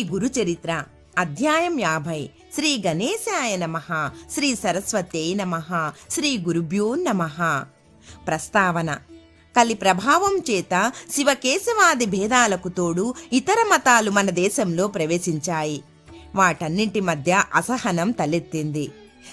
శ్రీ గురుచరిత్ర. అధ్యాయం యాభై. శ్రీ గణేశాయ నమ. శ్రీ సరస్వతే నమ. శ్రీ గురుభ్యో నమ. ప్రస్తావన. కలి ప్రభావం చేత శివకేశవాది భేదాలకు తోడు ఇతర మతాలు మన దేశంలో ప్రవేశించాయి. వాటన్నింటి మధ్య అసహనం తలెత్తింది.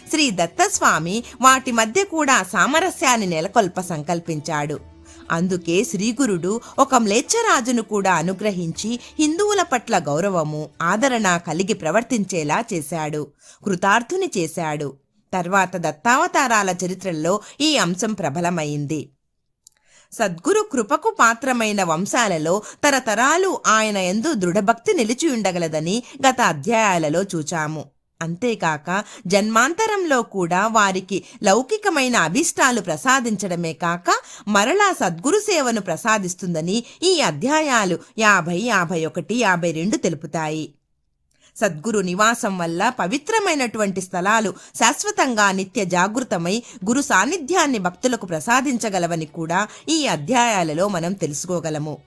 శ్రీ దత్తస్వామి వాటి మధ్య కూడా సామరస్యాన్ని నెలకొల్ప సంకల్పించాడు. అందుకే శ్రీగురుడు ఒక మ్లేచ్ఛరాజును కూడా అనుగ్రహించి హిందువుల పట్ల గౌరవము ఆదరణ కలిగి ప్రవర్తించేలా చేశాడు కృతార్థుని చేశాడు. తర్వాత దత్తావతారాల చరిత్రలో ఈ అంశం ప్రబలమైంది. సద్గురు కృపకు పాత్రమైన వంశాలలో తరతరాలు ఆయన ఎందు దృఢభక్తి నిలిచి ఉండగలదని గత అధ్యాయాలలో చూచాము. అంతేకాక జన్మాంతరంలో కూడా వారికి లౌకికమైన అభిష్టాలు ప్రసాదించడమే కాక మరలా సద్గురు సేవను ప్రసాదిస్తుందని ఈ అధ్యాయాలు యాభై యాభై ఒకటి యాభై రెండు తెలుపుతాయి. సద్గురు నివాసం వల్ల పవిత్రమైనటువంటి స్థలాలు శాశ్వతంగా నిత్య జాగృతమై గురు సాన్నిధ్యాన్ని భక్తులకు ప్రసాదించగలవని కూడా ఈ అధ్యాయాలలో మనం తెలుసుకోగలము.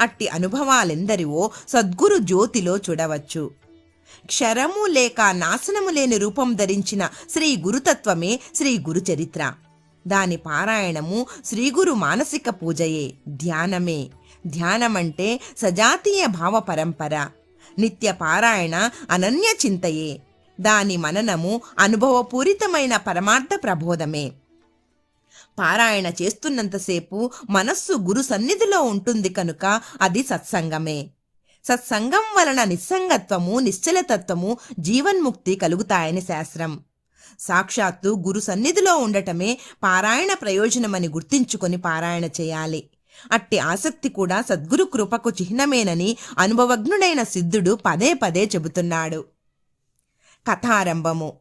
అట్టి అనుభవాలెందరివో సద్గురు జ్యోతిలో చూడవచ్చు. క్షరము లేక నాశనము లేని రూపం ధరించిన శ్రీ గురుతత్వమే శ్రీ గురు చరిత్ర దాని పారాయణము శ్రీగురు మానసిక పూజయే ధ్యానమే. ధ్యానమంటే సజాతీయ భావ పరంపర. నిత్య పారాయణ అనన్య చింతయే. దాని మననము అనుభవపూరితమైన పరమార్థ ప్రబోధమే. పారాయణ చేస్తున్నంతసేపు మనస్సు గురు సన్నిధిలో ఉంటుంది కనుక అది సత్సంగమే. సత్సంగం వలన నిస్సంగత్వము నిశ్చలతత్వము జీవన్ముక్తి కలుగుతాయని శాస్త్రం. సాక్షాత్తు గురు సన్నిధిలో ఉండటమే పారాయణ ప్రయోజనమని గుర్తించుకొని పారాయణ చేయాలి. అట్టి ఆసక్తి కూడా సద్గురు కృపకు చిహ్నమేనని అనుభవజ్ఞుడైన సిద్ధుడు పదే పదే చెబుతున్నాడు. కథారంభము.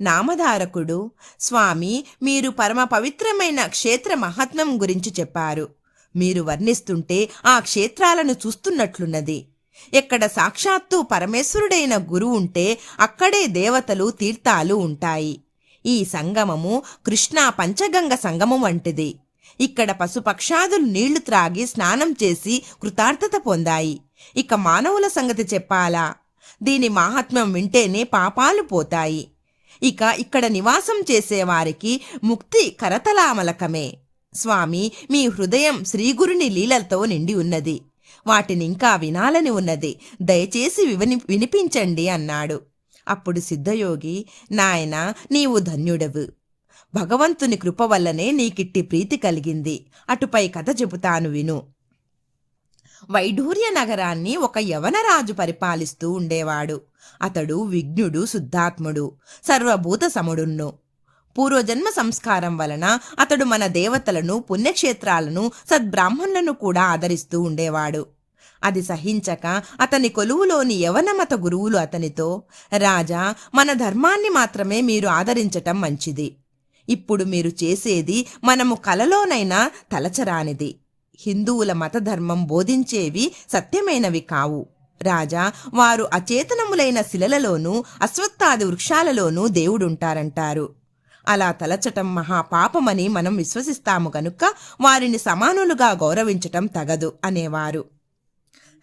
నామధారకుడు స్వామి మీరు పరమ పవిత్రమైన క్షేత్ర మహాత్మ్యం గురించి చెప్పారు. మీరు వర్ణిస్తుంటే ఆ క్షేత్రాలను చూస్తున్నట్లున్నది. ఎక్కడ సాక్షాత్తు పరమేశ్వరుడైన గురువు ఉంటే అక్కడే దేవతలు తీర్థాలు ఉంటాయి. ఈ సంగమము కృష్ణా పంచగంగ సంగమం వంటిది. ఇక్కడ పశుపక్షాదులు నీళ్ళు త్రాగి స్నానం చేసి కృతార్థత పొందాయి. ఇక మానవుల సంగతి చెప్పాలా? దీని మహాత్మ్యం వింటేనే పాపాలు పోతాయి. ఇక ఇక్కడ నివాసం చేసేవారికి ముక్తి కరతలామలకమే. స్వామి మీ హృదయం శ్రీగురుని లీలలతో నిండి ఉన్నది. వాటిని ఇంకా వినాలని ఉన్నది. దయచేసి వివని వినిపించండి అన్నాడు. అప్పుడు సిద్ధయోగి నాయన నీవు ధన్యుడవు. భగవంతుని కృప వల్లనే నీకిట్టి ప్రీతి కలిగింది. అటుపై కథ చెబుతాను విను. వైఢూర్య నగరాన్ని ఒక యవనరాజు పరిపాలిస్తూ ఉండేవాడు. అతడు విఘ్నుడు శుద్ధాత్ముడు సర్వభూత సముడున్ను. పూర్వజన్మ సంస్కారం వలన అతడు మన దేవతలను పుణ్యక్షేత్రాలను సద్బ్రాహ్మణులను కూడా ఆదరిస్తూ ఉండేవాడు. అది సహించక అతని కొలువులోని యవనమత గురువులు అతనితో రాజా మన ధర్మాన్ని మాత్రమే మీరు ఆదరించటం మంచిది. ఇప్పుడు మీరు చేసేది మనము కలలోనైనా తలచరానిది. హిందువుల మతధర్మం బోధించేవి సత్యమైనవి కావు. రాజా వారు అచేతనములైన శిలలలోనూ అశ్వత్థాది వృక్షాలలోనూ దేవుడుంటారంటారు. అలా తలచటం మహాపాపమని మనం విశ్వసిస్తాము గనుక వారిని సమానులుగా గౌరవించటం తగదు అనేవారు.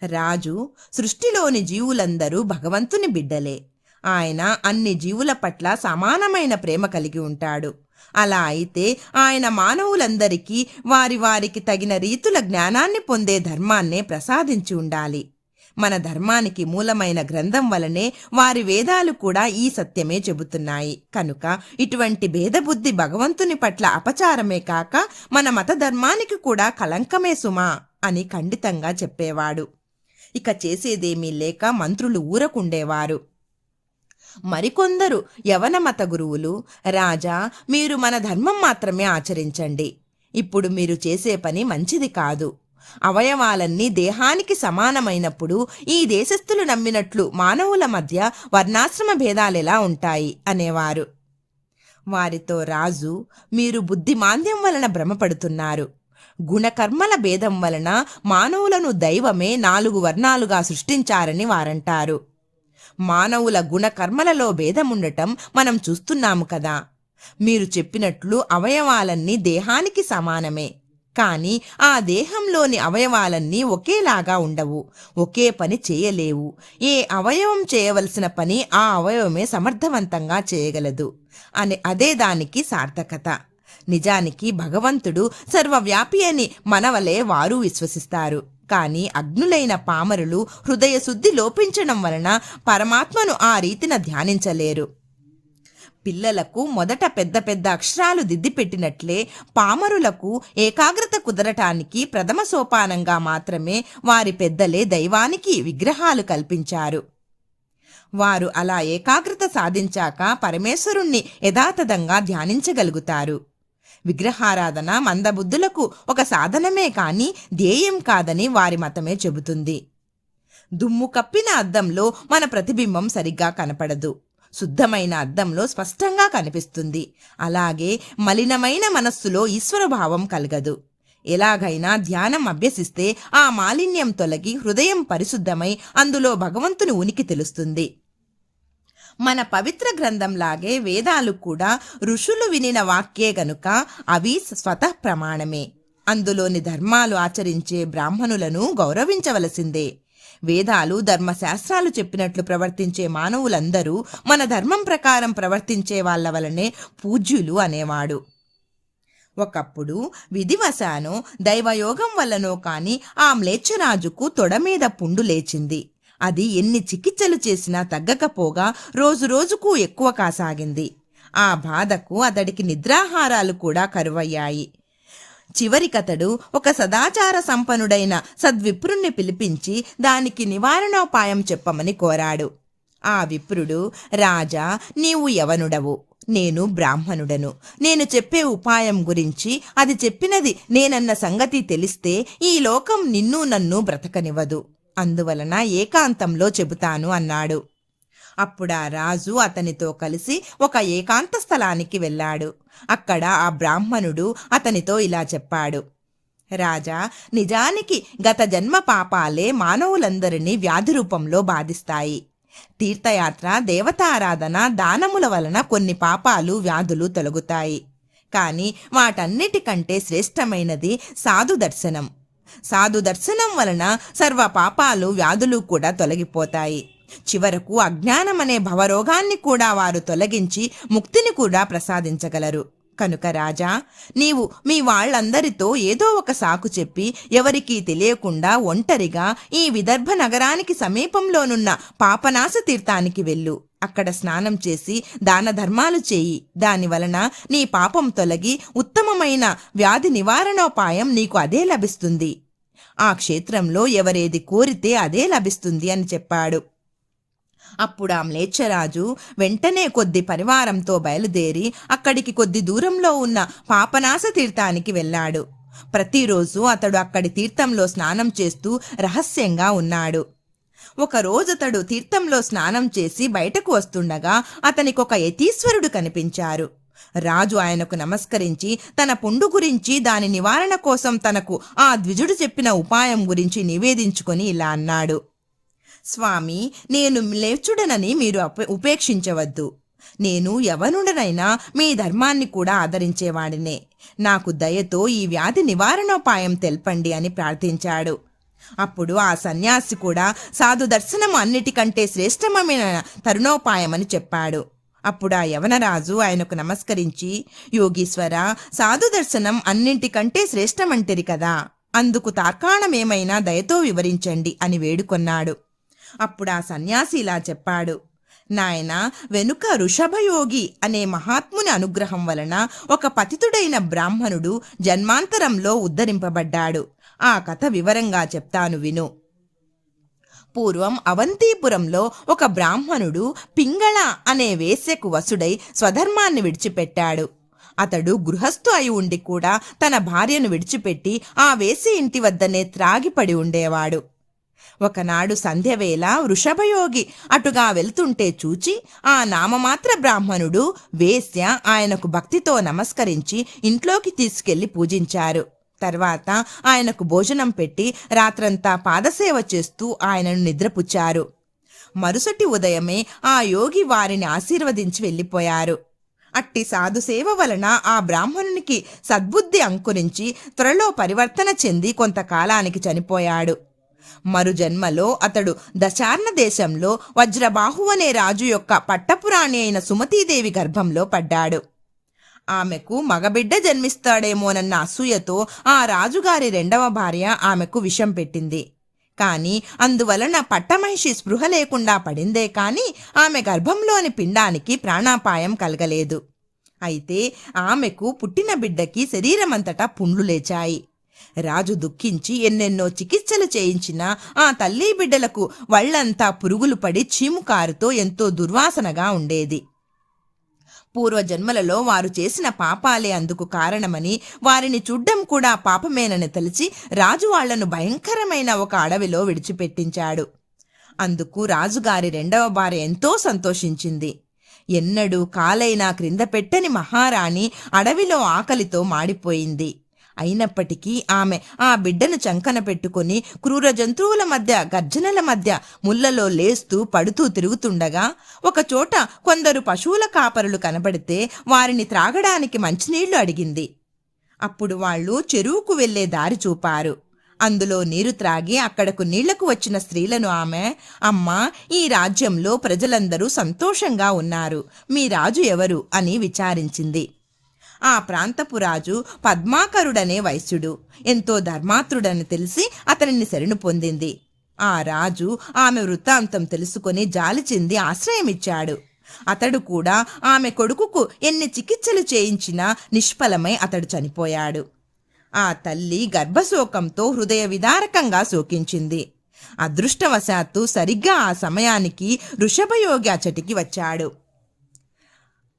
రాజు సృష్టిలోని జీవులందరూ భగవంతుని బిడ్డలే. ఆయన అన్ని జీవుల పట్ల సమానమైన ప్రేమ కలిగి ఉంటాడు. అలా అయితే ఆయన మానవులందరికీ వారి వారికి తగిన రీతుల జ్ఞానాన్ని పొందే ధర్మాన్నే ప్రసాదించి ఉండాలి. మన ధర్మానికి మూలమైన గ్రంథం వలనే వారి వేదాలు కూడా ఈ సత్యమే చెబుతున్నాయి. కనుక ఇటువంటి భేదబుద్ధి భగవంతుని పట్ల అపచారమే కాక మన మత ధర్మానికి కూడా కలంకమే సుమా అని ఖండితంగా చెప్పేవాడు. ఇక చేసేదేమీ లేక మంత్రులు ఊరకుండేవారు. మరికొందరు యవన మత గురువులు రాజా మీరు మన ధర్మం మాత్రమే ఆచరించండి. ఇప్పుడు మీరు చేసే పని మంచిది కాదు. అవయవాలన్నీ దేహానికి సమానమైనప్పుడు ఈ దేశస్థులు నమ్మినట్లు మానవుల మధ్య వర్ణాశ్రమ భేదాలెలా ఉంటాయి? అనేవారు. వారితో రాజు మీరు బుద్ధిమాంద్యం వలన భ్రమపడుతున్నారు. గుణకర్మల భేదం వలన మానవులను దైవమే నాలుగు వర్ణాలుగా సృష్టించారని వారంటారు. మానవుల గుణకర్మలలో భేదముండటం మనం చూస్తున్నాము కదా. మీరు చెప్పినట్లు అవయవాలన్నీ దేహానికి సమానమే. కానీ ఆ దేహంలోని అవయవాలన్నీ ఒకేలాగా ఉండవు ఒకే పని చేయలేవు. ఏ అవయవం చేయవలసిన పని ఆ అవయవమే సమర్థవంతంగా చేయగలదు అని అదే దానికి సార్థకత. నిజానికి భగవంతుడు సర్వవ్యాపి అని మనవలే వారు విశ్వసిస్తారు. కానీ అగ్నులైన పామరులు హృదయ శుద్ధి లోపించడం వలన పరమాత్మను ఆ రీతిన ధ్యానించలేరు. పిల్లలకు మొదట పెద్ద పెద్ద అక్షరాలు దిద్దిపెట్టినట్లే పామరులకు ఏకాగ్రత కుదరటానికి ప్రథమ సోపానంగా మాత్రమే వారి పెద్దలే దైవానికి విగ్రహాలు కల్పించారు. వారు అలా ఏకాగ్రత సాధించాక పరమేశ్వరుణ్ణి యథాతథంగా ధ్యానించగలుగుతారు. విగ్రహారాధన మందబుద్ధులకు ఒక సాధనమే కాని ధ్యేయం కాదని వారి మతమే చెబుతుంది. దుమ్ము కప్పిన అద్దంలో మన ప్రతిబింబం సరిగ్గా కనపడదు. శుద్ధమైన అద్దంలో స్పష్టంగా కనిపిస్తుంది. అలాగే మలినమైన మనస్సులో ఈశ్వరభావం కలగదు. ఎలాగైనా ధ్యానం అభ్యసిస్తే ఆ మాలిన్యం తొలగి హృదయం పరిశుద్ధమై అందులో భగవంతుని ఉనికి తెలుస్తుంది. మన పవిత్ర గ్రంథంలాగే వేదాలు కూడా ఋషులు వినిన వాక్యే గనుక అవి స్వతః ప్రమాణమే. అందులోని ధర్మాలు ఆచరించే బ్రాహ్మణులను గౌరవించవలసిందే. వేదాలు ధర్మశాస్త్రాలు చెప్పినట్లు ప్రవర్తించే మానవులందరూ మన ధర్మం ప్రకారం ప్రవర్తించే వాళ్ళ వలనే పూజ్యులు అనేవాడు. ఒకప్పుడు విధివశానో దైవయోగం వల్లనో కాని ఆ మ్లేచ్ఛరాజుకు తొడమీద పుండు లేచింది. అది ఎన్ని చికిత్సలు చేసినా తగ్గకపోగా రోజు రోజుకు ఎక్కువ కాసాగింది. ఆ బాధకు అతడికి నిద్రాహారాలు కూడా కరువయ్యాయి. చివరికతడు ఒక సదాచార సంపన్నుడైన సద్విప్రుణ్ణి పిలిపించి దానికి నివారణోపాయం చెప్పమని కోరాడు. ఆ విప్రుడు రాజా నీవు యవనుడవు. నేను బ్రాహ్మణుడను. నేను చెప్పే ఉపాయం గురించి అది చెప్పినది నేనన్న సంగతి తెలిస్తే ఈ లోకం నిన్ను నన్ను బ్రతకనివ్వదు. అందువలన ఏకాంతంలో చెబుతాను అన్నాడు. అప్పుడా రాజు అతనితో కలిసి ఒక ఏకాంత స్థలానికి వెళ్ళాడు. అక్కడ ఆ బ్రాహ్మణుడు అతనితో ఇలా చెప్పాడు. రాజా నిజానికి గత జన్మ పాపాలే మానవులందరినీ వ్యాధి రూపంలో బాధిస్తాయి. తీర్థయాత్ర దేవతారాధన దానముల వలన కొన్ని పాపాలు వ్యాధులు తొలగుతాయి. కానీ వాటన్నిటికంటే శ్రేష్టమైనది సాధు దర్శనం. సాధు దర్శనం వలన సర్వ పాపాలు వ్యాధులు కూడా తొలగిపోతాయి. చివరకు అజ్ఞానమనే భవరోగాన్ని కూడా వారు తొలగించి ముక్తిని కూడా ప్రసాదించగలరు. కనుక రాజా నీవు మీ వాళ్ళందరితో ఏదో ఒక సాకు చెప్పి ఎవరికీ తెలియకుండా ఒంటరిగా ఈ విదర్భ నగరానికి సమీపంలోనున్న పాపనాశ తీర్థానికి వెళ్ళు. అక్కడ స్నానం చేసి దాన ధర్మాలు చేయి. దాని వలన నీ పాపం తొలగి ఉత్తమమైన వ్యాధి నివారణోపాయం నీకు అదే లభిస్తుంది. ఆ క్షేత్రంలో ఎవరేది కోరితే అదే లభిస్తుంది అని చెప్పాడు. అప్పుడు ఆ మ్లేచ్ఛరాజు వెంటనే కొద్ది పరివారంతో బయలుదేరి అక్కడికి కొద్ది దూరంలో ఉన్న పాపనాశ తీర్థానికి వెళ్ళాడు. ప్రతిరోజు అతడు అక్కడి తీర్థంలో స్నానం చేస్తూ రహస్యంగా ఉన్నాడు. ఒకరోజు అతడు తీర్థంలో స్నానం చేసి బయటకు వస్తుండగా అతనికి ఒక యతీశ్వరుడు కనిపించారు. రాజు ఆయనకు నమస్కరించి తన పుండు గురించి దాని నివారణ కోసం తనకు ఆ ద్విజుడు చెప్పిన ఉపాయం గురించి నివేదించుకొని ఇలా అన్నాడు. స్వామి నేను లేచుడనని మీరు ఉపేక్షించవద్దు. నేను ఎవనుడనైనా మీ ధర్మాన్ని కూడా ఆదరించేవాడినే. నాకు దయతో ఈ వ్యాధి నివారణోపాయం తెల్పండి అని ప్రార్థించాడు. అప్పుడు ఆ సన్యాసి కూడా సాధు దర్శనం అన్నిటికంటే శ్రేష్టమైన తరుణోపాయమని చెప్పాడు. అప్పుడు ఆ యవనరాజు ఆయనకు నమస్కరించి యోగీశ్వర సాధు దర్శనం అన్నింటికంటే శ్రేష్టమంటిరి కదా. అందుకు తార్కాణమేమైనా దయతో వివరించండి అని వేడుకొన్నాడు. అప్పుడు ఆ సన్యాసి ఇలా చెప్పాడు. నాయన వెనుక ఋషభయోగి అనే మహాత్ముని అనుగ్రహం వలన ఒక పతితుడైన బ్రాహ్మణుడు జన్మాంతరంలో ఉద్ధరింపబడ్డాడు. ఆ కథ వివరంగా చెప్తాను విను. పూర్వం అవంతీపురంలో ఒక బ్రాహ్మణుడు పింగళ అనే వేశ్యకు వసుడై స్వధర్మాన్ని విడిచిపెట్టాడు. అతడు గృహస్థు అయి ఉండి కూడా తన భార్యను విడిచిపెట్టి ఆ వేసి ఇంటి వద్దనే త్రాగిపడి ఉండేవాడు. ఒకనాడు సంధ్యవేళ వృషభయోగి అటుగా వెళ్తుంటే చూచి ఆ నామమాత్ర బ్రాహ్మణుడు వేశ్య ఆయనకు భక్తితో నమస్కరించి ఇంట్లోకి తీసుకెళ్ళి పూజించారు. తర్వాత ఆయనకు భోజనం పెట్టి రాత్రంతా పాదసేవ చేస్తూ ఆయనను నిద్రపుచ్చారు. మరుసటి ఉదయమే ఆ యోగి వారిని ఆశీర్వదించి వెళ్ళిపోయారు. అట్టి సాధుసేవ వలన ఆ బ్రాహ్మణునికి సద్బుద్ధి అంకురించి త్వరలో పరివర్తన చెంది కొంతకాలానికి చనిపోయాడు. మరు జన్మలో అతడు దశార్ణ దేశంలో వజ్రబాహు అనే రాజు యొక్క పట్టపురాణి అయిన సుమతీదేవి గర్భంలో పడ్డాడు. ఆమెకు మగబిడ్డ జన్మిస్తాడేమోనన్న అసూయతో ఆ రాజుగారి రెండవ భార్య ఆమెకు విషం పెట్టింది. కాని అందువలన పట్టమహిషి స్పృహ లేకుండా పడిందే కాని ఆమె గర్భంలోని పిండానికి ప్రాణాపాయం కలగలేదు. అయితే ఆమెకు పుట్టిన బిడ్డకి శరీరమంతటా పుండ్లు లేచాయి. రాజు దుఃఖించి ఎన్నెన్నో చికిత్సలు చేయించినా ఆ తల్లి బిడ్డలకు వళ్ళంతా పురుగులు పడి చీముకారుతో ఎంతో దుర్వాసనగా ఉండేది. పూర్వజన్మలలో వారు చేసిన పాపాలే అందుకు కారణమని వారిని చూడ్డం కూడా పాపమేనని తలిచి రాజు వాళ్ళను భయంకరమైన ఒక అడవిలో విడిచిపెట్టించాడు. అందుకు రాజుగారి రెండవ భార్య ఎంతో సంతోషించింది. ఎన్నడూ కాలైనా క్రింద పెట్టని మహారాణి అడవిలో ఆకలితో మాడిపోయింది. అయినప్పటికీ ఆమె ఆ బిడ్డను చంకన పెట్టుకుని క్రూర జంతువుల మధ్య గర్జనల మధ్య ముళ్ళలో లేస్తూ పడుతూ తిరుగుతుండగా ఒకచోట కొందరు పశువుల కాపరులు కనబడితే వారిని త్రాగడానికి మంచినీళ్ళు అడిగింది. అప్పుడు వాళ్ళు చెరువుకు వెళ్ళే దారి చూపారు. అందులో నీరు త్రాగి అక్కడకు నీళ్ళకు వచ్చిన స్త్రీలను ఆమె అమ్మా ఈ రాజ్యంలో ప్రజలందరూ సంతోషంగా ఉన్నారు. మీ రాజు ఎవరు? అని విచారించింది. ఆ ప్రాంతపు రాజు పద్మాకరుడనే వైశ్యుడు ఎంతో ధర్మాత్రుడని తెలిసి అతనిని శరణు పొందింది. ఆ రాజు ఆమె వృత్తాంతం తెలుసుకొని జాలిచింది ఆశ్రయమిచ్చాడు. అతడు కూడా ఆమె కొడుకుకు ఎన్ని చికిత్సలు చేయించినా నిష్ఫలమై అతడు చనిపోయాడు. ఆ తల్లి గర్భశోకంతో హృదయ విదారకంగా శోకించింది. అదృష్టవశాత్తు సరిగ్గా ఆ సమయానికి ఋషభయోగి అచటికి వచ్చాడు.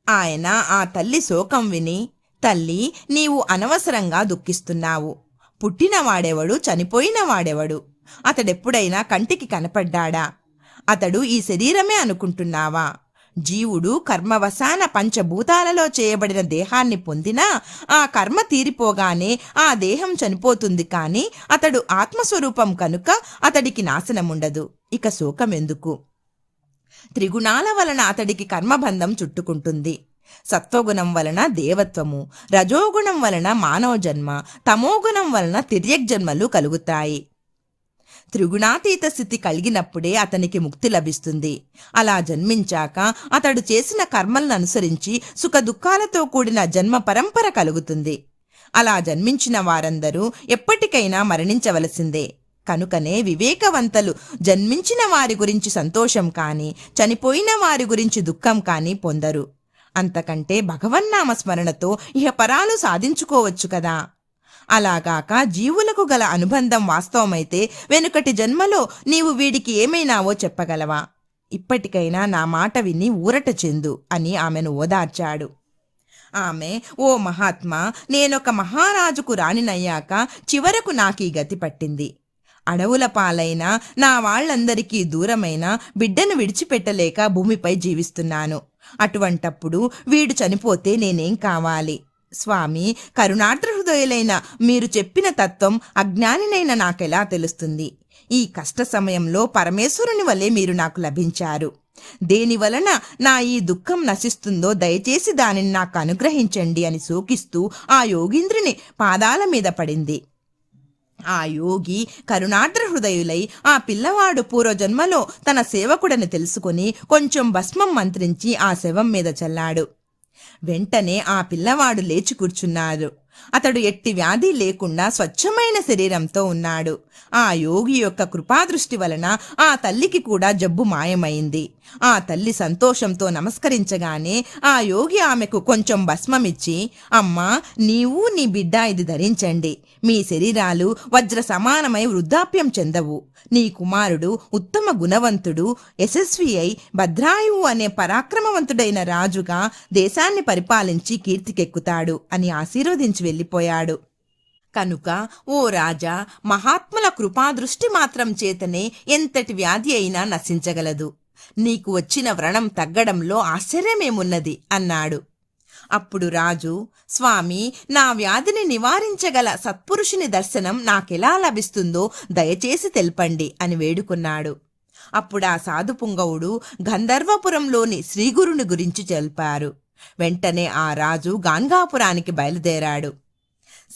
ఆయన ఆ తల్లి శోకం విని తల్లి నీవు అనవసరంగా దుఃఖిస్తున్నావు. పుట్టినవాడెవడు చనిపోయినవాడెవడు? అతడెప్పుడైనా కంటికి కనపడ్డాడా? అతడు ఈ శరీరమే అనుకుంటున్నావా? జీవుడు కర్మవశాన పంచభూతాలలో చేయబడిన దేహాన్ని పొందినా ఆ కర్మ తీరిపోగానే ఆ దేహం చనిపోతుంది కాని అతడు ఆత్మస్వరూపం కనుక అతడికి నాశనముండదు. ఇక శోకమెందుకు? త్రిగుణాల వలన అతడికి కర్మబంధం చుట్టుకుంటుంది. సత్వగుణం వలన దేవత్వము రజోగుణం వలన మానవ జన్మ తమోగుణం వలన తిర్యక్ జన్మలు కలుగుతాయి. త్రిగుణాతీత స్థితి కలిగినప్పుడే అతనికి ముక్తి లభిస్తుంది. అలా జన్మించాక అతడు చేసిన కర్మలను అనుసరించి సుఖదుఖాలతో కూడిన జన్మ పరంపర కలుగుతుంది. అలా జన్మించిన వారందరూ ఎప్పటికైనా మరణించవలసిందే. కనుకనే వివేకవంతులు జన్మించిన వారి గురించి సంతోషం కానీ చనిపోయిన వారి గురించి దుఃఖం కానీ పొందరు. అంతకంటే భగవన్నామ స్మరణతో ఇహ పరాలు సాధించుకోవచ్చు కదా. అలాగాక జీవులకు గల అనుబంధం వాస్తవమైతే వెనుకటి జన్మలో నీవు వీడికి ఏమైనావో చెప్పగలవా? ఇప్పటికైనా నా మాట విని ఊరట చెందు అని ఆమెను ఓదార్చాడు. ఆమె ఓ మహాత్మా నేనొక మహారాజుకు రాణినయ్యాక చివరకు నాకీ గతి పట్టింది. అడవుల పాలైన నా వాళ్ళందరికీ దూరమైన బిడ్డను విడిచిపెట్టలేక భూమిపై జీవిస్తున్నాను. అటువంటప్పుడు వీడు చనిపోతే నేనేం కావాలి? స్వామి కరుణార్ద్ర హృదయులైన మీరు చెప్పిన తత్వం అజ్ఞానినైన నాకెలా తెలుస్తుంది? ఈ కష్ట సమయంలో పరమేశ్వరుని వలె మీరు నాకు లభించారు. దేని వలన నా ఈ దుఃఖం నశిస్తుందో దయచేసి దానిని నాకు అనుగ్రహించండి అని సూకిస్తూ ఆ యోగింద్రుని పాదాల మీద పడింది. ఆ యోగి కరుణార్ద్ర హృదయులై ఆ పిల్లవాడు పూర్వజన్మలో తన సేవకుడని తెలుసుకుని కొంచెం భస్మం మంత్రించి ఆ శవం మీద చల్లాడు. వెంటనే ఆ పిల్లవాడు లేచి కూర్చున్నారు అతడు ఎట్టి వ్యాధి లేకుండా స్వచ్ఛమైన శరీరంతో ఉన్నాడు. ఆ యోగి యొక్క కృపాదృష్టి వలన ఆ తల్లికి కూడా జబ్బు మాయమైంది. ఆ తల్లి సంతోషంతో నమస్కరించగానే ఆ యోగి ఆమెకు కొంచెం భస్మమిచ్చి అమ్మా నీవు నీ బిడ్డ ఇది ధరించండి. మీ శరీరాలు వజ్ర సమానమై వృద్ధాప్యం చెందవు. నీ కుమారుడు ఉత్తమ గుణవంతుడు యశస్వి అయి భద్రాయువు అనే పరాక్రమవంతుడైన రాజుగా దేశాన్ని పరిపాలించి కీర్తికెక్కుతాడు అని ఆశీర్వదించి వెళ్ళిపోయాడు. కనుక ఓ రాజా మహాత్ముల కృపాదృష్టి మాత్రం చేతనే ఎంతటి వ్యాధి అయినా నశించగలదు. నీకు వచ్చిన వ్రణం తగ్గడంలో ఆశ్చర్యమేమున్నది? అన్నాడు. అప్పుడు రాజు స్వామి నా వ్యాధిని నివారించగల సత్పురుషుని దర్శనం నాకెలా లభిస్తుందో దయచేసి తెల్పండి అని వేడుకున్నాడు. అప్పుడు ఆ సాధు పుంగవుడు గంధర్వపురంలోని శ్రీగురుని గురించి తెలిపారు. వెంటనే ఆ రాజు గాన్గాపురానికి బయలుదేరాడు.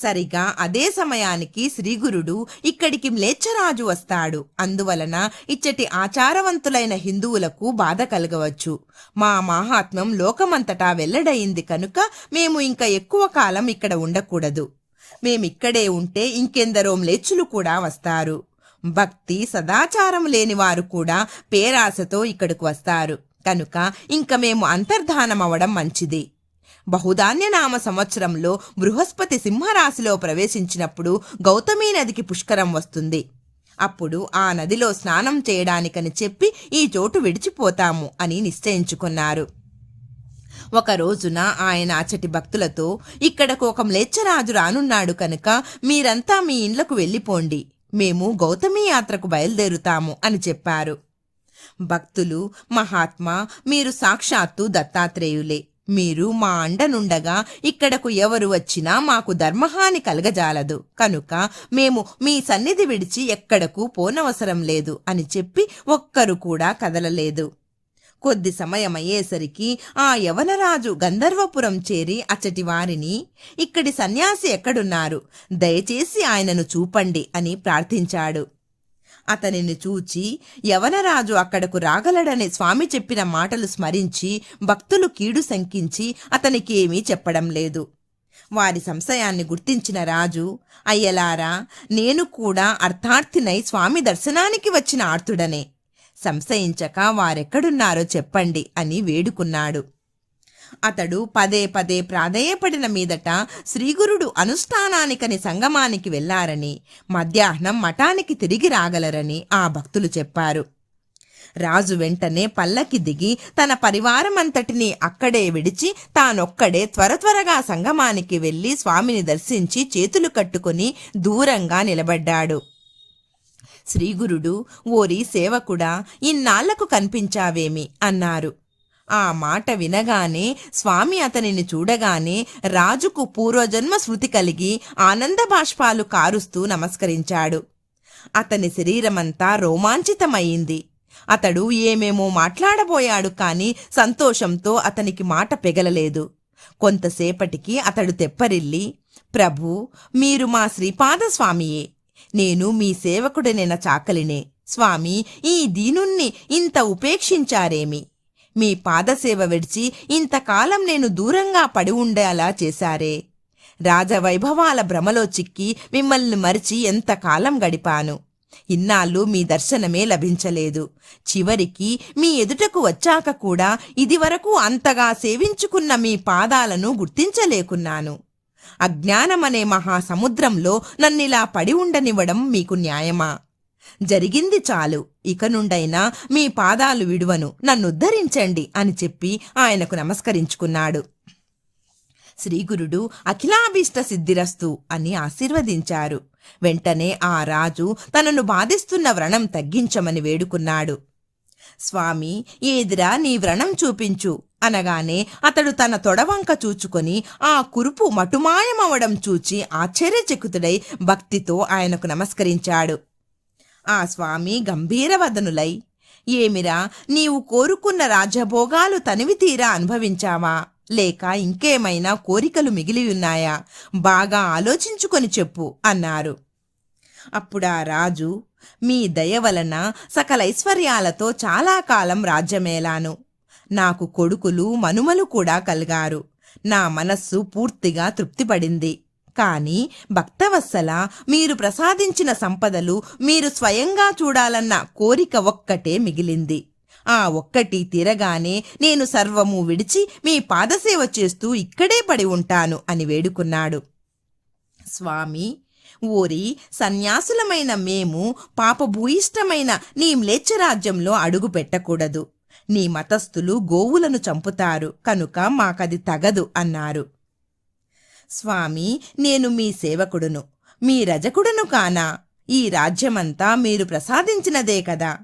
సరిగా అదే సమయానికి శ్రీగురుడు ఇక్కడికి మ్లేచ్ఛరాజు వస్తాడు. అందువలన ఇచ్చటి ఆచారవంతులైన హిందువులకు బాధ కలగవచ్చు. మా మాహాత్మ్యం లోకమంతటా వెల్లడయింది కనుక మేము ఇంకా ఎక్కువ కాలం ఇక్కడ ఉండకూడదు. మేమిక్కడే ఉంటే ఇంకెందరో మ్లేచ్చులు కూడా వస్తారు. భక్తి సదాచారం లేని వారు కూడా పేరాశతో ఇక్కడికి వస్తారు. కనుక ఇంక మేము అంతర్ధానమవడం మంచిది. బహుధాన్యనామ సంవత్సరంలో బృహస్పతి సింహరాశిలో ప్రవేశించినప్పుడు గౌతమీ నదికి పుష్కరం వస్తుంది. అప్పుడు ఆ నదిలో స్నానం చేయడానికని చెప్పి ఈ చోటు విడిచిపోతాము అని నిశ్చయించుకున్నారు. ఒక రోజున ఆయన అచటి భక్తులతో ఇక్కడకు ఒక మ్లేచ్ఛరాజు రానున్నాడు కనుక మీరంతా మీ ఇండ్లకు వెళ్ళిపోండి. మేము గౌతమి యాత్రకు బయలుదేరుతాము అని చెప్పారు. భక్తులు మహాత్మా మీరు సాక్షాత్తు దత్తాత్రేయులే. మీరు మా అండనుండగా ఇక్కడకు ఎవరు వచ్చినా మాకు ధర్మహాని కలగజాలదు. కనుక మేము మీ సన్నిధి విడిచి ఎక్కడకు పోనవసరం లేదు అని చెప్పి ఒక్కరు కూడా కదలలేదు. కొద్ది సమయం అయ్యేసరికి ఆ యవనరాజు గంధర్వపురం చేరి అచ్చటి వారిని ఇక్కడి సన్యాసి ఎక్కడున్నారు? దయచేసి ఆయనను చూపండి అని ప్రార్థించాడు. అతనిని చూచి యవనరాజు అక్కడకు రాగలడని స్వామి చెప్పిన మాటలు స్మరించి భక్తులు కీడు శంకించి అతనికి ఏమీ చెప్పడం లేదు. వారి సంశయాన్ని గుర్తించిన రాజు అయ్యలారా నేను కూడా అర్థార్థినై స్వామి దర్శనానికి వచ్చిన ఆర్తుడనే. సంశయించక వారెక్కడున్నారో చెప్పండి అని వేడుకున్నాడు. అతడు పదే పదే ప్రాధేయపడిన మీదట శ్రీగురుడు అనుష్ఠానానికని సంగమానికి వెళ్ళారని మధ్యాహ్నం మఠానికి తిరిగి రాగలరని ఆ భక్తులు చెప్పారు. రాజు వెంటనే పల్లకి దిగి తన పరివారమంతటిని అక్కడే విడిచి తానొక్కడే త్వర త్వరగా సంగమానికి వెళ్ళి స్వామిని దర్శించి చేతులు కట్టుకుని దూరంగా నిలబడ్డాడు. శ్రీగురుడు ఓరి సేవకుడా ఇన్నాళ్ళకు కనిపించావేమి? అన్నారు. ఆ మాట వినగానే స్వామి అతనిని చూడగానే రాజుకు పూర్వజన్మ స్మృతి కలిగి ఆనంద బాష్పాలు కారుస్తూ నమస్కరించాడు. అతని శరీరమంతా రోమాంచితమయ్యింది. అతడు ఏమేమో మాట్లాడబోయాడు కాని సంతోషంతో అతనికి మాట పెగలలేదు. కొంతసేపటికి అతడు తెప్పరిల్లి ప్రభు మీరు మా శ్రీపాద స్వామియే నేను మీ సేవకుడినైన చాకలినే. స్వామి ఈ దీనుణ్ణి ఇంత ఉపేక్షించారేమి? మీ పాదసేవ విడిచి ఇంతకాలం నేను దూరంగా పడి ఉండేలా చేశారే. రాజవైభవాల భ్రమలో చిక్కి మిమ్మల్ని మరిచి ఎంతకాలం గడిపాను. ఇన్నాళ్ళు మీ దర్శనమే లభించలేదు. చివరికి మీ ఎదుటకు వచ్చాక కూడా ఇదివరకు అంతగా సేవించుకున్న మీ పాదాలను గుర్తించలేకున్నాను. అజ్ఞానమనే మహాసముద్రంలో నన్నిలా పడి ఉండనివ్వడం మీకు న్యాయమా? జరిగింది చాలు. ఇక నుండైనా మీ పాదాలు విడువను. నన్నుద్ధరించండి అని చెప్పి ఆయనకు నమస్కరించుకున్నాడు. శ్రీగురుడు అఖిలాభీష్ట సిద్ధిరస్తు అని ఆశీర్వదించారు. వెంటనే ఆ రాజు తనను బాధిస్తున్న వ్రణం తగ్గించమని వేడుకున్నాడు. స్వామి ఏదిరా నీ వ్రణం చూపించు అనగానే అతడు తన తొడవంక చూచుకొని ఆ కురుపు మటుమాయమవడం చూచి ఆశ్చర్యచకుతుడై భక్తితో ఆయనకు నమస్కరించాడు. ఆ స్వామి గంభీరవదనులై ఏమిరా నీవు కోరుకున్న రాజ్యభోగాలు తనివి తీరా అనుభవించావా? లేక ఇంకేమైనా కోరికలు మిగిలి ఉన్నాయా బాగా ఆలోచించుకొని చెప్పు అన్నారు. అప్పుడా రాజు మీ దయ వలన సకల ఐశ్వర్యాలతో చాలా కాలం రాజ్యమేలాను. నాకు కొడుకులు మనుమలు కూడా కలిగారు. నా మనస్సు పూర్తిగా తృప్తిపడింది. కానీ భక్తవత్సల మీరు ప్రసాదించిన సంపదలు మీరు స్వయంగా చూడాలన్న కోరిక ఒక్కటే మిగిలింది. ఆ ఒక్కటి తీరగానే నేను సర్వము విడిచి మీ పాదసేవ చేస్తూ ఇక్కడే పడి ఉంటాను అని వేడుకున్నాడు. స్వామి ఓరి సన్యాసులమైన మేము పాపభూయిష్టమైన నీ మ్లేచ్ఛరాజ్యంలో అడుగు పెట్టకూడదు. నీ మతస్థులు గోవులను చంపుతారు కనుక మాకది తగదు అన్నారు. స్వామి నేను మీ సేవకుడును. మీ రజకుడును కానా? ఈ రాజ్యమంతా మీరు ప్రసాదించినదే కదా.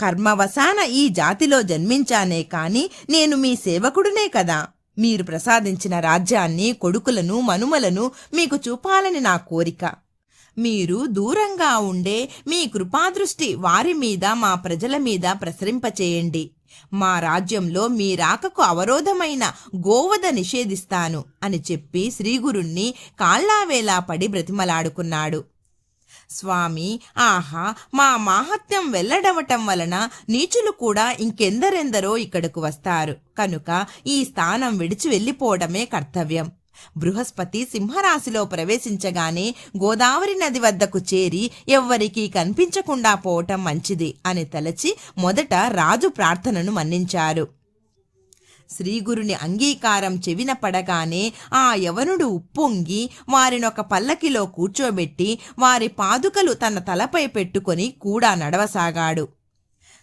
కర్మవశాన ఈ జాతిలో జన్మించానే కాని నేను మీ సేవకుడునే కదా. మీరు ప్రసాదించిన రాజ్యాన్ని కొడుకులను మనుమలను మీకు చూపాలని నా కోరిక. మీరు దూరంగా ఉండే మీ కృపాదృష్టి వారి మీద మా ప్రజల మీద ప్రసరింపచేయండి. మా రాజ్యంలో మీ రాకకు అవరోధమైన గోవధ నిషేధిస్తాను అని చెప్పి శ్రీగురుణ్ణి కాళ్ళావేలా పడి బ్రతిమలాడుకున్నాడు. స్వామి ఆహా మా మాహత్యం వెల్లడవటం వలన నీచులు కూడా ఇంకెందరెందరో ఇక్కడకు వస్తారు. కనుక ఈ స్థానం విడిచి వెళ్ళిపోవడమే కర్తవ్యం. బృహస్పతి సింహరాశిలో ప్రవేశించగానే గోదావరి నది వద్దకు చేరి ఎవ్వరికీ కనిపించకుండా పోవటం మంచిది అని తలచి మొదట రాజు ప్రార్థనను మన్నించారు. శ్రీగురుని అంగీకారం చెవిన పడగానే ఆ యవనుడు ఉప్పొంగి వారినొక పల్లకిలో కూర్చోబెట్టి వారి పాదుకలు తన తలపై పెట్టుకొని కూడా నడవసాగాడు.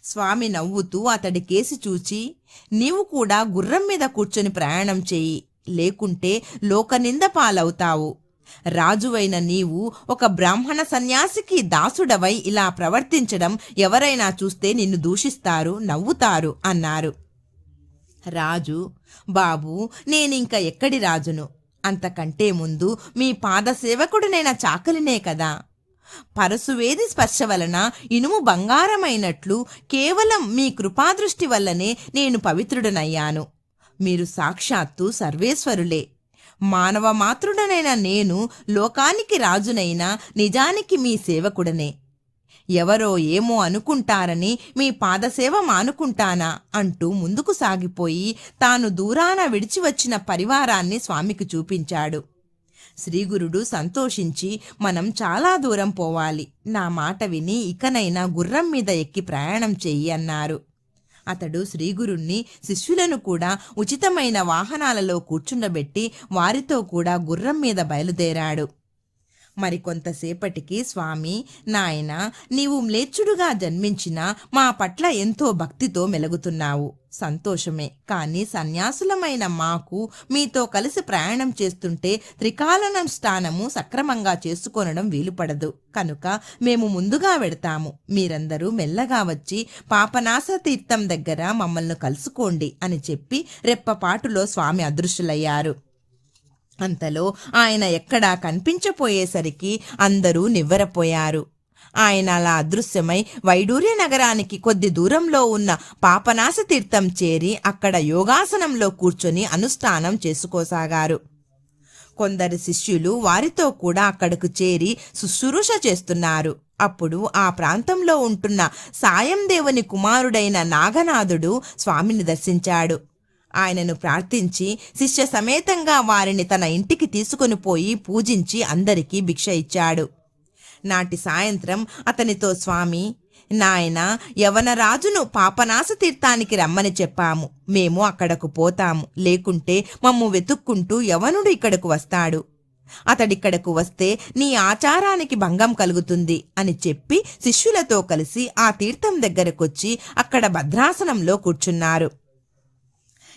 స్వామి నవ్వుతూ అతడి కేసి చూచి నీవు కూడా గుర్రం మీద కూర్చొని ప్రయాణం చేయి. లేకుంటే లోకనింద పాలవుతావు రాజువైన నీవు ఒక బ్రాహ్మణ సన్యాసికి దాసుడవై ఇలా ప్రవర్తించడం ఎవరైనా చూస్తే నిన్ను దూషిస్తారు నవ్వుతారు అన్నారు. రాజు బాబు నేనింక ఎక్కడి రాజును? అంతకంటే ముందు మీ పాదసేవకుడునైన చాకలినే కదా. పరశువేది స్పర్శ వలన ఇనుము బంగారమైనట్లు కేవలం మీ కృపాదృష్టి వల్లనే నేను పవిత్రుడనయ్యాను. మీరు సాక్షాత్తు సర్వేశ్వరులే. మానవ మాతృడనైన నేను లోకానికి రాజునైనా నిజానికి మీ సేవకుడనే. ఎవరో ఏమో అనుకుంటారని మీ పాదసేవ మానుకుంటానా అంటూ ముందుకు సాగిపోయి తాను దూరాన విడిచి వచ్చిన పరివారాన్ని స్వామికి చూపించాడు. శ్రీగురుడు సంతోషించి మనం చాలా దూరం పోవాలి. నా మాట విని ఇకనైనా గుర్రం మీద ఎక్కి ప్రయాణం చెయ్యి అన్నారు. అతడు శ్రీగురుణ్ణి శిష్యులను కూడా ఉచితమైన వాహనాలలో కూర్చుండబెట్టి వారితో కూడా గుర్రం మీద బయలుదేరాడు. మరికొంతసేపటికి స్వామి నాయన నీవు మ్లేచ్చుడుగా జన్మించిన మా పట్ల ఎంతో భక్తితో మెలుగుతున్నావు. సంతోషమే. కానీ సన్యాసులమైన మాకు మీతో కలిసి ప్రయాణం చేస్తుంటే త్రికాలనం స్నానము సక్రమంగా చేసుకొనడం వీలుపడదు. కనుక మేము ముందుగా వెడతాము. మీరందరూ మెల్లగా వచ్చి పాపనాశ తీర్థం దగ్గర మమ్మల్ని కలుసుకోండి అని చెప్పి రెప్పపాటులో స్వామి అదృశ్యులయ్యారు. అంతలో ఆయన ఎక్కడా కనిపించపోయేసరికి అందరూ నివ్వరపోయారు. ఆయన అలా అదృశ్యమై వైడూర్య నగరానికి కొద్ది దూరంలో ఉన్న పాపనాశ తీర్థం చేరి అక్కడ యోగాసనంలో కూర్చొని అనుష్ఠానం చేసుకోసాగారు. కొందరు శిష్యులు వారితో కూడా అక్కడకు చేరి శుశ్రూష చేస్తున్నారు. అప్పుడు ఆ ప్రాంతంలో ఉంటున్న సాయం దేవుని కుమారుడైన నాగనాథుడు స్వామిని దర్శించాడు. ఆయనను ప్రార్థించి శిష్య సమేతంగా వారిని తన ఇంటికి తీసుకొని పోయి పూజించి అందరికీ భిక్ష ఇచ్చాడు. నాటి సాయంత్రం అతనితో స్వామి నాయన యవనరాజును పాపనాశ తీర్థానికి రమ్మని చెప్పాము. మేము అక్కడకు పోతాము. లేకుంటే మమ్ము వెతుక్కుంటూ యవనుడు ఇక్కడకు వస్తాడు. అతడిక్కడకు వస్తే నీ ఆచారానికి భంగం కలుగుతుంది అని చెప్పి శిష్యులతో కలిసి ఆ తీర్థం దగ్గరకొచ్చి అక్కడ భద్రాసనంలో కూర్చున్నారు.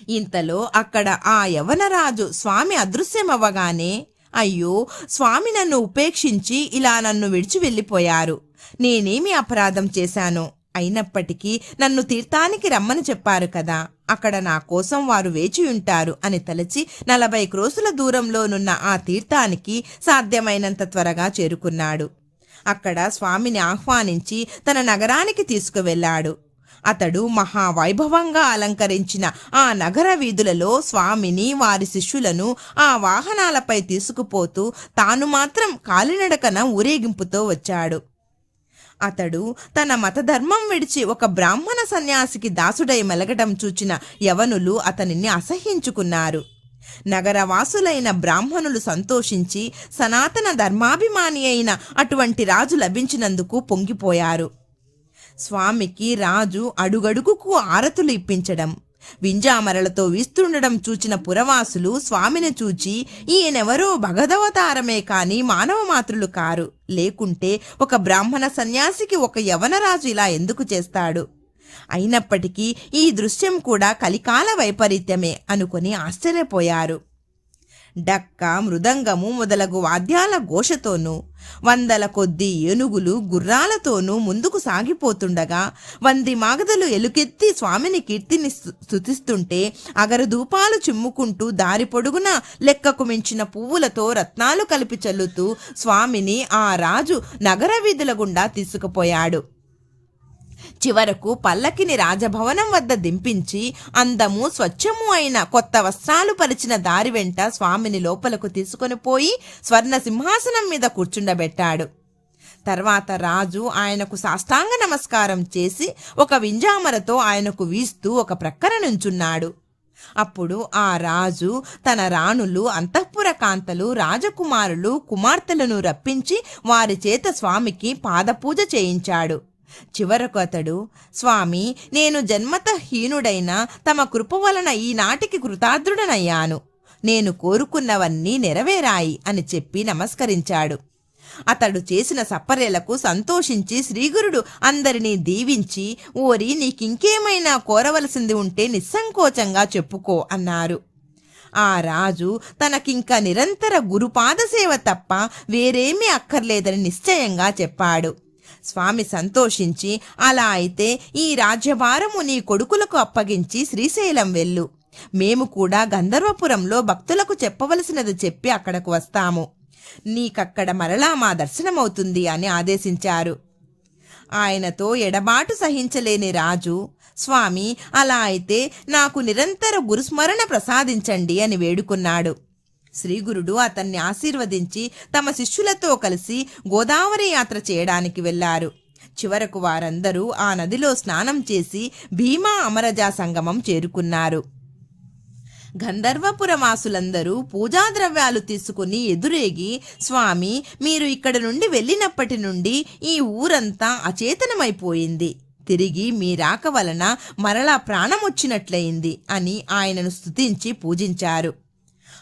ఇంతలో అక్కడ ఆ యవనరాజు స్వామి అదృశ్యమవ్వగానే అయ్యో స్వామి నన్ను ఉపేక్షించి ఇలా నన్ను విడిచి వెళ్ళిపోయారు. నేనేమి అపరాధం చేశాను? అయినప్పటికీ నన్ను తీర్థానికి రమ్మని చెప్పారు కదా. అక్కడ నా కోసం వారు వేచి ఉంటారు అని తలచి నలభై క్రోసుల దూరంలోనున్న ఆ తీర్థానికి సాధ్యమైనంత త్వరగా చేరుకున్నాడు. అక్కడ స్వామిని ఆహ్వానించి తన నగరానికి తీసుకువెళ్ళాడు. అతడు మహావైభవంగా అలంకరించిన ఆ నగర వీధులలో స్వామిని వారి శిష్యులను ఆ వాహనాలపై తీసుకుపోతూ తాను మాత్రం కాలినడకన ఊరేగింపుతో వచ్చాడు. అతడు తన మతధర్మం విడిచి ఒక బ్రాహ్మణ సన్యాసికి దాసుడై మెలగటం చూచిన యవనులు అతనిని అసహ్యించుకున్నారు. నగరవాసులైన బ్రాహ్మణులు సంతోషించి సనాతన ధర్మాభిమాని అయిన అటువంటి రాజు లభించినందుకు పొంగిపోయారు. స్వామికి రాజు అడుగడుగుకు ఆరతులు ఇప్పించడం వింజామరలతో వీస్తుండడం చూచిన పురవాసులు స్వామిని చూచి ఈయనెవరో భగదవతారమే కాని మానవ మాతృలు కారు. లేకుంటే ఒక బ్రాహ్మణ సన్యాసికి ఒక యవనరాజు ఇలా ఎందుకు చేస్తాడు? అయినప్పటికీ ఈ దృశ్యం కూడా కలికాల వైపరీత్యమే అనుకొని ఆశ్చర్యపోయారు. డక్క మృదంగము మొదలగు వాద్యాల ఘోషతోనూ వందల కొద్ది ఏనుగులు గుర్రాలతోనూ ముందుకు సాగిపోతుండగా వంది మాగదలు ఎలుకెత్తి స్వామిని కీర్తిని స్థుతిస్తుంటే అగరధూపాలు చిమ్ముకుంటూ దారి పొడుగున లెక్కకు మించిన పువ్వులతో రత్నాలు కలిపి చల్లుతూ స్వామిని ఆ రాజు నగర వీధుల గుండా తీసుకుపోయాడు. చివరకు పల్లకిని రాజభవనం వద్ద దింపించి అందము స్వచ్ఛము అయిన కొత్త వస్త్రాలు పరిచిన దారి వెంట స్వామిని లోపలకు తీసుకొని పోయి స్వర్ణ సింహాసనం మీద కూర్చుండబెట్టాడు. తర్వాత రాజు ఆయనకు సాష్టాంగ నమస్కారం చేసి ఒక వింజామరతో ఆయనకు వీస్తూ ఒక ప్రక్కన నుంచున్నాడు. అప్పుడు ఆ రాజు తన రాణులు అంతఃపుర కాంతలు రాజకుమారులు కుమార్తెలను రప్పించి వారి చేత స్వామికి పాదపూజ చేయించాడు. చివరకు అతడు స్వామి నేను జన్మత హీనుడైన తమ కృప వలన ఈనాటికి కృతార్థుడనయ్యాను. నేను కోరుకున్నవన్నీ నెరవేరాయి అని చెప్పి నమస్కరించాడు. అతడు చేసిన సప్పరేలకు సంతోషించి శ్రీగురుడు అందరినీ దీవించి ఓరి నీకింకేమైనా కోరవలసింది ఉంటే నిస్సంకోచంగా చెప్పుకో అన్నారు. ఆ రాజు తనకింక నిరంతర గురుపాద సేవ తప్ప వేరేమీ అక్కర్లేదని నిశ్చయంగా చెప్పాడు. స్వామి సంతోషించి అలా అయితే ఈ రాజ్యభారము నీ కొడుకులకు అప్పగించి శ్రీశైలం వెళ్ళు. మేము కూడా గంధర్వపురంలో భక్తులకు చెప్పవలసినది చెప్పి అక్కడకు వస్తాము. నీకక్కడ మరలా మా దర్శనమవుతుంది అని ఆదేశించారు. ఆయనతో ఎడబాటు సహించలేని రాజు స్వామి అలా అయితే నాకు నిరంతర గురుస్మరణ ప్రసాదించండి అని వేడుకున్నాడు. శ్రీగురుడు అతన్ని ఆశీర్వదించి తమ శిష్యులతో కలిసి గోదావరి యాత్ర చేయడానికి వెళ్ళారు చివరకు వారందరూ ఆ నదిలో స్నానం చేసి భీమా అమరజా సంగమం చేరుకున్నారు. గంధర్వపురవాసులందరూ పూజా ద్రవ్యాలు తీసుకుని ఎదురేగి స్వామి మీరు ఇక్కడ నుండి వెళ్ళినప్పటి నుండి ఈ ఊరంతా అచేతనమైపోయింది. తిరిగి మీ రాక వలన మరలా ప్రాణమొచ్చినట్లయింది అని ఆయనను స్తుతించి పూజించారు.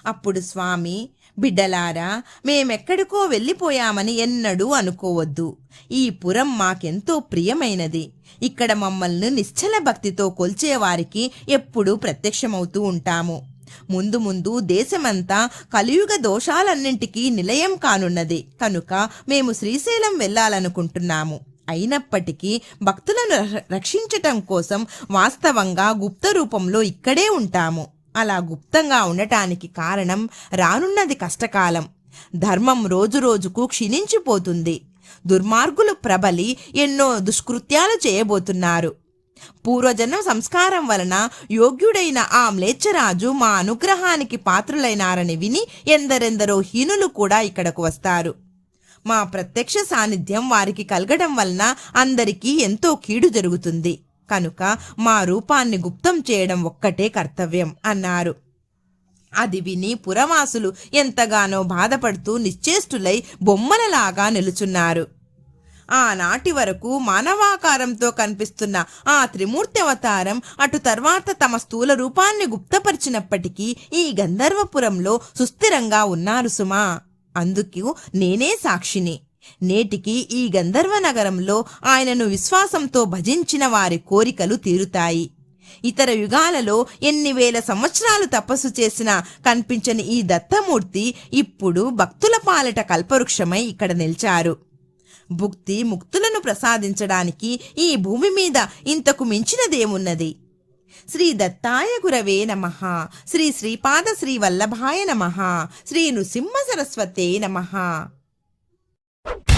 అప్పుడు స్వామి బిడ్డలారా మేమెక్కడికో వెళ్ళిపోయామని ఎన్నడూ అనుకోవద్దు. ఈ పురం మాకెంతో ప్రియమైనది. ఇక్కడ మమ్మల్ని నిశ్చల భక్తితో కొల్చేవారికి ఎప్పుడూ ప్రత్యక్షమవుతూ ఉంటాము. ముందు ముందు దేశమంతా కలియుగ దోషాలన్నింటికీ నిలయం కానున్నది. కనుక మేము శ్రీశైలం వెళ్ళాలనుకుంటున్నాము. అయినప్పటికీ భక్తులను ర- రక్షించటం కోసం వాస్తవంగా గుప్త రూపంలో ఇక్కడే ఉంటాము. అలా గుప్తంగా ఉండటానికి కారణం రానున్నది కష్టకాలం. ధర్మం రోజురోజుకు క్షీణించిపోతుంది. దుర్మార్గులు ప్రబలి ఎన్నో దుష్కృత్యాలు చేయబోతున్నారు. పూర్వజన్మ సంస్కారం వలన యోగ్యుడైన ఆ మ్లేచ్ఛరాజు మా అనుగ్రహానికి పాత్రులైనారని విని ఎందరెందరో హీనులు కూడా ఇక్కడకు వస్తారు. మా ప్రత్యక్ష సాన్నిధ్యం వారికి కలగడం వలన అందరికీ ఎంతో కీడు జరుగుతుంది. కనుక మా రూపాన్ని గుప్తం చేయడం ఒక్కటే కర్తవ్యం అన్నారు. అది విని పురవాసులు ఎంతగానో బాధపడుతూ నిశ్చేష్టులై బొమ్మలలాగా నిలుచున్నారు. ఆనాటి వరకు మానవాకారంతో కనిపిస్తున్న ఆ త్రిమూర్తి అవతారం అటు తర్వాత తమ స్థూల రూపాన్ని గుప్తపరిచినప్పటికీ ఈ గంధర్వపురంలో సుస్థిరంగా ఉన్నారు సుమా. అందుకు నేనే సాక్షిని. నేటికి ఈ గంధర్వ నగరంలో ఆయనను విశ్వాసంతో భజించిన వారి కోరికలు తీరుతాయి. ఇతర యుగాలలో ఎన్ని వేల సంవత్సరాలు తపస్సు చేసినా కనిపించని ఈ దత్తమూర్తి ఇప్పుడు భక్తుల పాలట కల్పవృక్షమై ఇక్కడ నిలిచారు. భుక్తి ముక్తులను ప్రసాదించడానికి ఈ భూమి మీద ఇంతకు మించినదేమున్నది? శ్రీ దత్తాయ గురవే నమ. శ్రీ శ్రీపాద శ్రీ వల్లభాయ నమ. శ్రీ నృసింహ సరస్వతే నమ. you